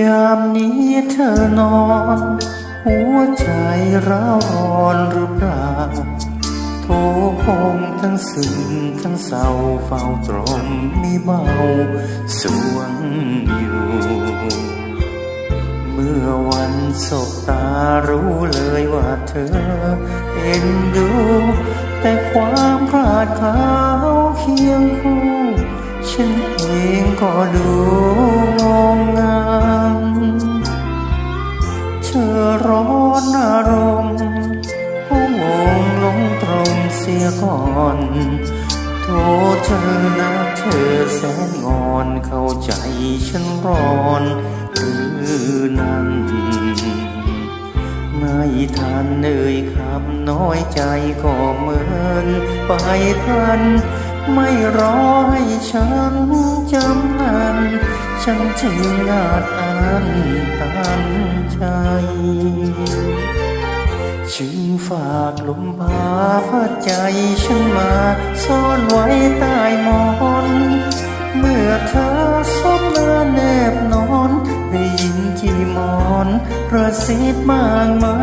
ยามนี้เธอนอน หัวใจร้าวรอนหรือเปล่า โทคงทั้งซึ้งทั้งเศร้าเฝ้าตรมมีเบาสวงอยู่ เมื่อวันสบตารู้เลยว่าเธอเอ็นดู แต่ความพลาดเขาเคียงคู่ ฉันเองก็ดู เธอนะเธอแสนงอนเข้าใจฉันร้อนหรือนั้นไม่ทันเอ่ยคำน้อยใจก็เหมือนไปทัน ไม่รอให้ฉันจำนันฉันจึงอาจอ่านตันใจจึงฝากลมพาพัดใจฉันมาซ่อนไว้ใต้ หมอน เมื่อเธอสบหน้าแนบนอนได้ยินจีมอนกระซิบมากมา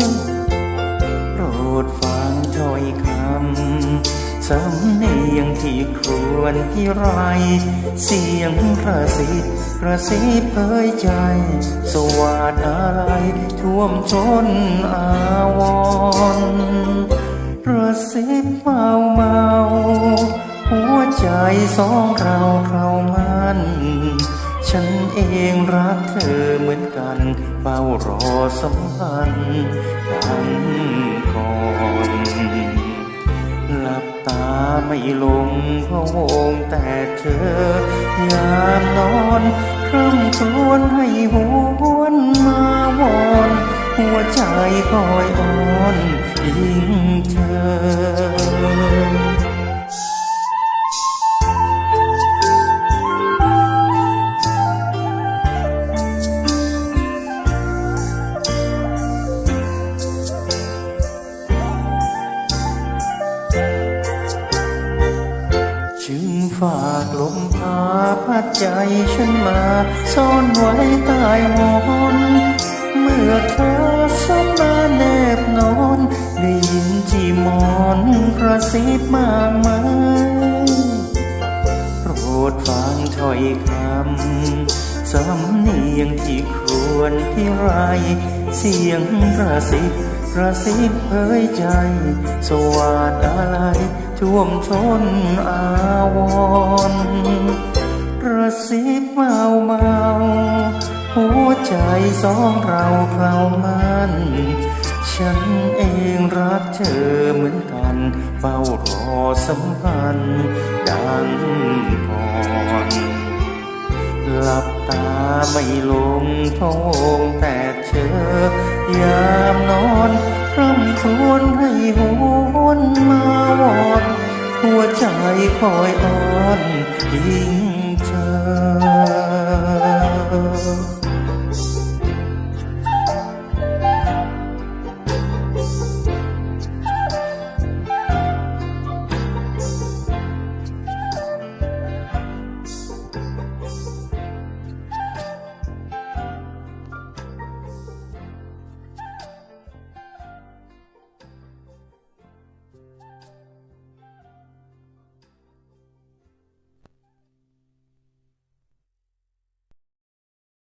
ยโปรดฟังถ้อยคำสำเนียงที่ครวญที่ไร เสียงกระซิบกระซิบเผยใจ สวาดอะไรท่วมชนอา สองเราเรามันฉันเองรักเธอเหมือนกันเฝ้ารอสัมพันธ์ดังก่อนหลับตาไม่ลงพระวงแต่เธอยามนอนคร่ำครวญให้หวนมาวอนหัวใจคอยอ่อนยิ่งเธอากลมพาพัดใจฉันมา ซ่อนไว้ใต้หมอนเมื่อเธอสบมาแนบนอนได้ยินจีมอนกระซิบมากมายโปรดฟังถ้อยคำ สำเนียงที่ควญที่ไร เสียงกระซิบกระซิบเผยใจ สวาดอะไรท่วมชนอาวรกระซิบเมาเมาหัวใจสองเราเคล้ามันฉันเองรักเธอเหมือนกันเฝ้ารอสัมพันธ์ดังก่อ หลับตาไม่ลงพงแต่เชอยามนอนร่ำครวญให้หวนมาวอนหัวใจคอยอ่อน